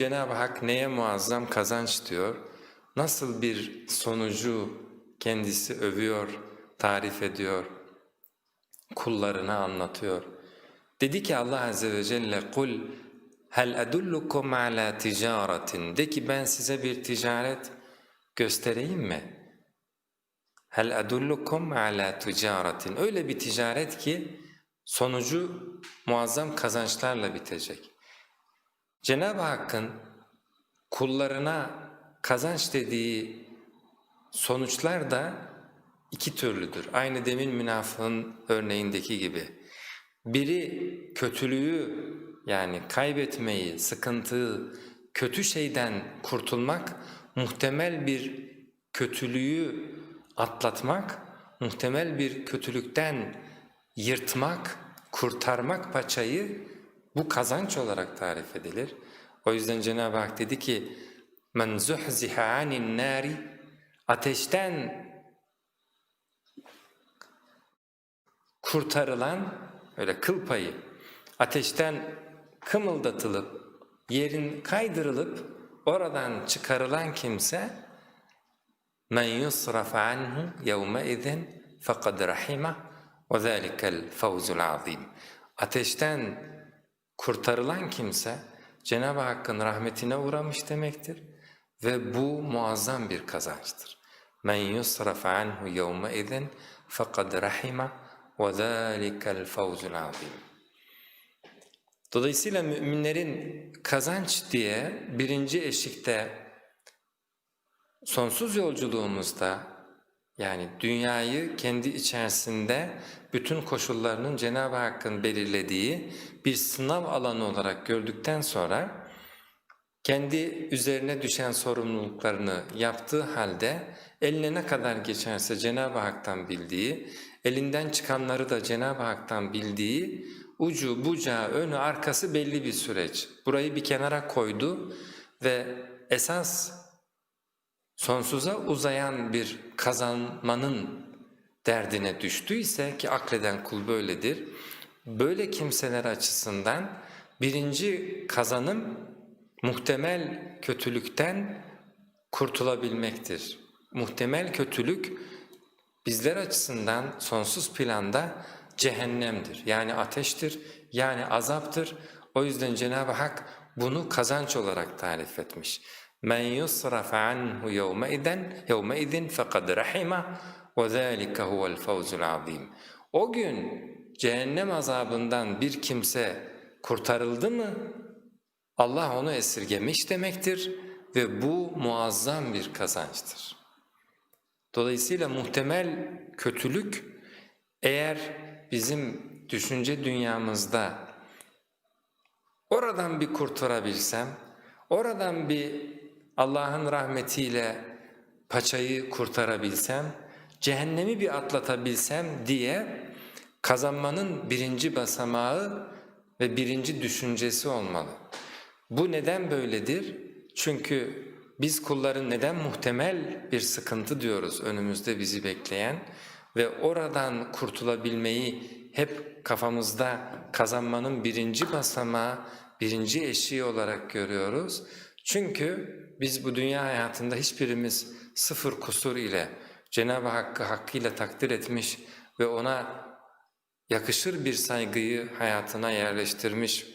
Cenab-ı Hak neye muazzam kazanç diyor, nasıl bir sonucu kendisi övüyor, tarif ediyor, kullarına anlatıyor. Dedi ki Allah Azze ve Celle kul hel edullukum ala ticaretin de ki ben size bir ticaret göstereyim mi? Hel edullukum ala ticaretin öyle bir ticaret ki sonucu muazzam kazançlarla bitecek. Cenab-ı Hakk'ın kullarına kazanç dediği sonuçlar da iki türlüdür. Aynı demin münafığın örneğindeki gibi. Biri kötülüğü yani kaybetmeyi, sıkıntıyı, kötü şeyden kurtulmak, muhtemel bir kötülüğü atlatmak, muhtemel bir kötülükten yırtmak, kurtarmak paçayı bu kazanç olarak tarif edilir. O yüzden Cenab-ı Hak dedi ki men zuhziha anin nari ateşten kurtarılan öyle kıl payı ateşten kımıldatılıp yerin kaydırılıp oradan çıkarılan kimse men yusraf anhu yevme izin fekad rahima ve zâlikel fevzul azim ateşten kurtarılan kimse Cenab-ı Hakk'ın rahmetine uğramış demektir ve bu muazzam bir kazançtır. Men yusraf anhu yevme izin fekad rahima ve zâlikel fevzul azim. Dolayısıyla müminlerin kazanç diye birinci eşikte sonsuz yolculuğumuzda yani dünyayı kendi içerisinde bütün koşullarının Cenab-ı Hakk'ın belirlediği bir sınav alanı olarak gördükten sonra kendi üzerine düşen sorumluluklarını yaptığı halde eline ne kadar geçerse Cenab-ı Hak'tan bildiği, elinden çıkanları da Cenab-ı Hak'tan bildiği ucu, bucağı, önü, arkası belli bir süreç. Burayı bir kenara koydu ve esas sonsuza uzayan bir kazanmanın derdine düştüyse ki akleden kul böyledir, böyle kimseler açısından birinci kazanım muhtemel kötülükten kurtulabilmektir. Muhtemel kötülük bizler açısından sonsuz planda cehennemdir. Yani ateştir, yani azaptır. O yüzden Cenab-ı Hak bunu kazanç olarak tarif etmiş. Men yusraf anhu yevme idin yevme idin fekad rahima ve zalika huvel fevzul azim. O gün cehennem azabından bir kimse kurtarıldı mı Allah onu esirgemiş demektir ve bu muazzam bir kazançtır. Dolayısıyla muhtemel kötülük eğer bizim düşünce dünyamızda oradan bir kurtarabilsem, oradan bir Allah'ın rahmetiyle paçayı kurtarabilsem, cehennemi bir atlatabilsem diye kazanmanın birinci basamağı ve birinci düşüncesi olmalı. Bu neden böyledir? Çünkü biz kulların neden muhtemel bir sıkıntı diyoruz önümüzde bizi bekleyen ve oradan kurtulabilmeyi hep kafamızda kazanmanın birinci basamağı, birinci eşiği olarak görüyoruz. Çünkü biz bu dünya hayatında hiçbirimiz sıfır kusur ile Cenab-ı Hakk'ı hakkıyla takdir etmiş ve ona yakışır bir saygıyı hayatına yerleştirmiş.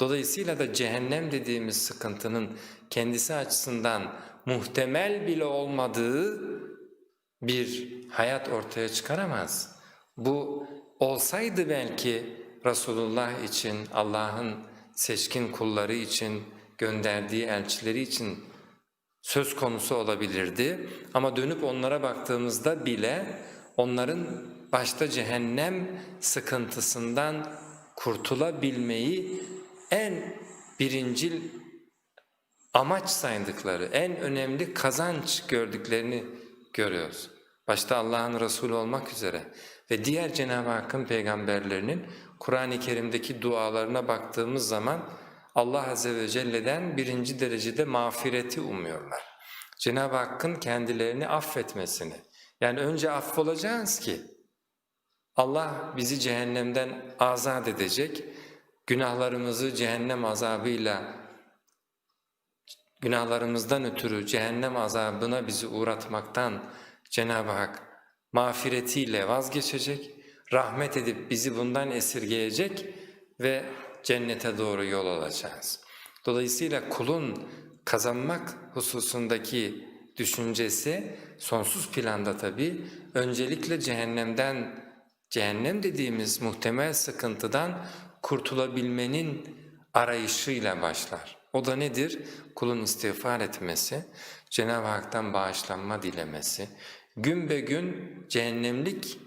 Dolayısıyla da cehennem dediğimiz sıkıntının kendisi açısından muhtemel bile olmadığı bir hayat ortaya çıkaramaz. Bu olsaydı belki Resulullah için, Allah'ın seçkin kulları için, gönderdiği elçileri için söz konusu olabilirdi. Ama dönüp onlara baktığımızda bile onların başta cehennem sıkıntısından kurtulabilmeyi en birincil amaç saydıkları, en önemli kazanç gördüklerini görüyoruz. Başta Allah'ın Resulü olmak üzere ve diğer Cenab-ı Hakk'ın peygamberlerinin Kur'an-ı Kerim'deki dualarına baktığımız zaman Allah Azze ve Celle'den birinci derecede mağfireti umuyorlar. Cenab-ı Hakk'ın kendilerini affetmesini. Yani önce affolacağız ki Allah bizi cehennemden azat edecek, günahlarımızı cehennem azabıyla günahlarımızdan ötürü cehennem azabına bizi uğratmaktan Cenab-ı Hak mağfiretiyle vazgeçecek, rahmet edip bizi bundan esirgeyecek ve cennete doğru yol alacağız. Dolayısıyla kulun kazanmak hususundaki düşüncesi sonsuz planda tabii öncelikle cehennemden, cehennem dediğimiz muhtemel sıkıntıdan kurtulabilmenin arayışıyla başlar. O da nedir? Kulun istiğfar etmesi, Cenab-ı Hak'tan bağışlanma dilemesi, gün be gün cehennemlik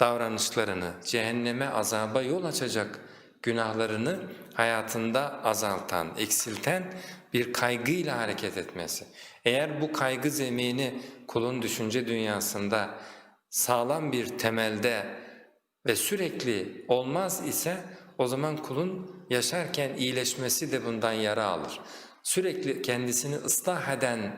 davranışlarını, cehenneme azaba yol açacak günahlarını hayatında azaltan, eksilten bir kaygıyla hareket etmesi. Eğer bu kaygı zemini kulun düşünce dünyasında sağlam bir temelde ve sürekli olmaz ise o zaman kulun yaşarken iyileşmesi de bundan yara alır. Sürekli kendisini ıslah eden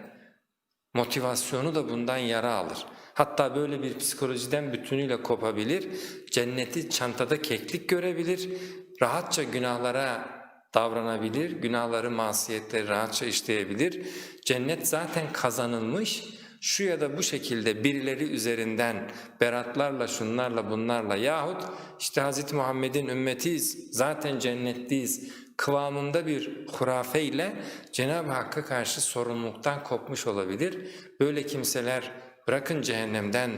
motivasyonu da bundan yara alır. Hatta böyle bir psikolojiden bütünüyle kopabilir, cenneti çantada keklik görebilir, rahatça günahlara davranabilir, günahları, masiyetleri rahatça işleyebilir. Cennet zaten kazanılmış, şu ya da bu şekilde birileri üzerinden beratlarla, şunlarla, bunlarla yahut işte Hz. Muhammed'in ümmetiyiz, zaten cennetliyiz kıvamında bir hurafeyle Cenab-ı Hakk'a karşı sorumluluktan kopmuş olabilir. Böyle kimseler bırakın cehennemden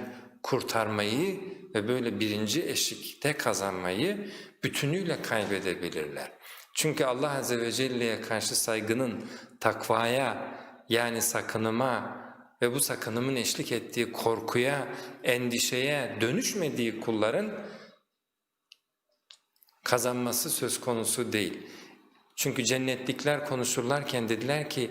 kurtarmayı ve böyle birinci eşikte kazanmayı bütünüyle kaybedebilirler. Çünkü Allah Azze ve Celle'ye karşı saygının takvaya yani sakınıma ve bu sakınımın eşlik ettiği korkuya, endişeye dönüşmediği kulların kazanması söz konusu değil. Çünkü cennetlikler konuşurlarken dediler ki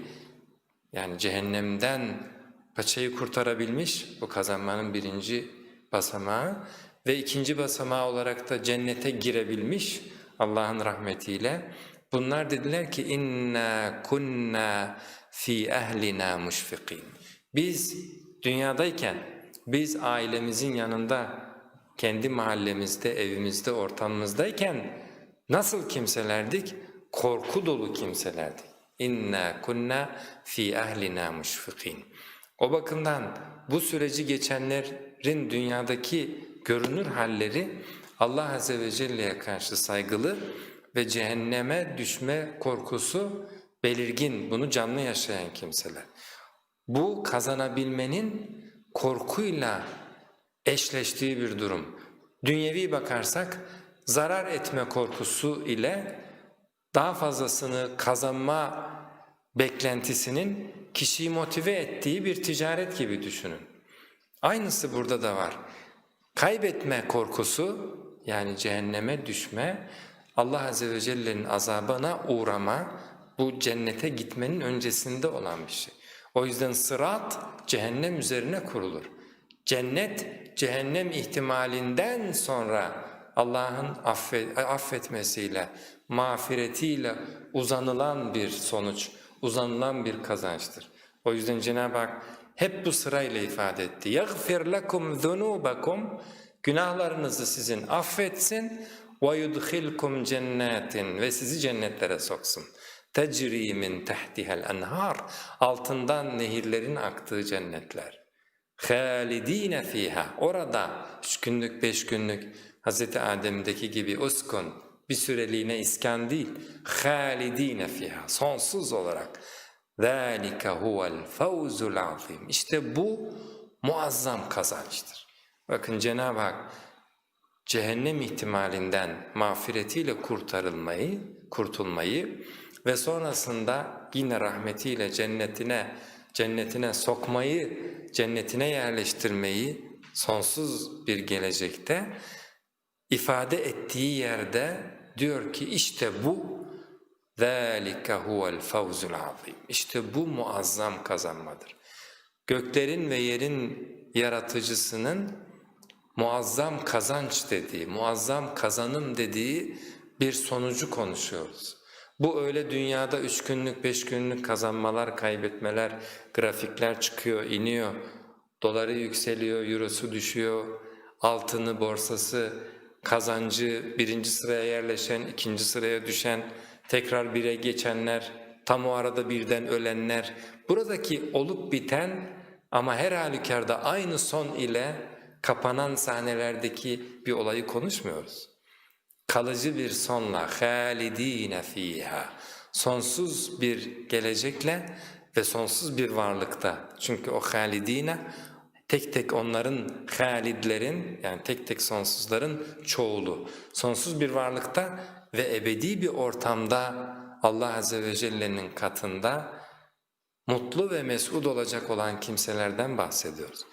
yani cehennemden paçayı kurtarabilmiş bu kazanmanın birinci basamağı ve ikinci basamağı olarak da cennete girebilmiş Allah'ın rahmetiyle. Bunlar dediler ki inna kunna fi ehlina muşfikin. Biz dünyadayken biz ailemizin yanında kendi mahallemizde, evimizde, ortamımızdayken nasıl kimselerdik? Korku dolu kimselerdik. İnna kunna fi ehlina muşfikin. O bakımdan bu süreci geçenlerin dünyadaki görünür halleri Allah Azze ve Celle'ye karşı saygılı ve cehenneme düşme korkusu belirgin, bunu canlı yaşayan kimseler. Bu kazanabilmenin korkuyla eşleştiği bir durum. Dünyevi bakarsak zarar etme korkusu ile daha fazlasını kazanma beklentisinin kişiyi motive ettiği bir ticaret gibi düşünün. Aynısı burada da var. Kaybetme korkusu yani cehenneme düşme, Allah Azze ve Celle'nin azabına uğrama, bu cennete gitmenin öncesinde olan bir şey. O yüzden sırat cehennem üzerine kurulur. Cennet cehennem ihtimalinden sonra Allah'ın affet, affetmesiyle, mağfiretiyle uzanılan bir sonuç, uzanılan bir kazançtır. O yüzden Cenab-ı Hak hep bu sırayla ifade etti. يَغْفِرْ لَكُمْ ذُنُوبَكُمْ Günahlarınızı sizin affetsin وَيُدْخِلْكُمْ cennetin ve sizi cennetlere soksun. تَجْرِي مِنْ تَحْتِهَا الْاَنْهَارِ Altından nehirlerin aktığı cennetler. خَالِد۪ينَ ف۪يهَا Orada üç günlük, beş günlük Hz. Adem'deki gibi uskun, bir süreliğine iskan değil. Halidine fiha sonsuz olarak. Zalika huvel fawzul azim. İşte bu muazzam kazançtır. Bakın Cenab-ı Hak cehennem ihtimalinden mağfiretiyle kurtarılmayı, kurtulmayı ve sonrasında yine rahmetiyle cennetine cennetine sokmayı, cennetine yerleştirmeyi sonsuz bir gelecekte ifade ettiği yerde diyor ki işte bu ذَٰلِكَ هُوَ الْفَوْزُ الْعَظِيمِ İşte bu muazzam kazanmadır. Göklerin ve yerin yaratıcısının muazzam kazanç dediği, muazzam kazanım dediği bir sonucu konuşuyoruz. Bu öyle dünyada üç günlük, beş günlük kazanmalar, kaybetmeler, grafikler çıkıyor, iniyor, doları yükseliyor, eurosu düşüyor, altını, borsası, kazancı birinci sıraya yerleşen, ikinci sıraya düşen, tekrar bire geçenler tam o arada birden ölenler, buradaki olup biten ama her halükarda aynı son ile kapanan sahnelerdeki bir olayı konuşmuyoruz. Kalıcı bir sonla halidine fiha sonsuz bir gelecekle ve sonsuz bir varlıkta. Çünkü o halidine tek tek onların halidlerin yani tek tek sonsuzların çoğulu. Sonsuz bir varlıkta ve ebedi bir ortamda Allah Azze ve Celle'nin katında mutlu ve mesut olacak olan kimselerden bahsediyoruz.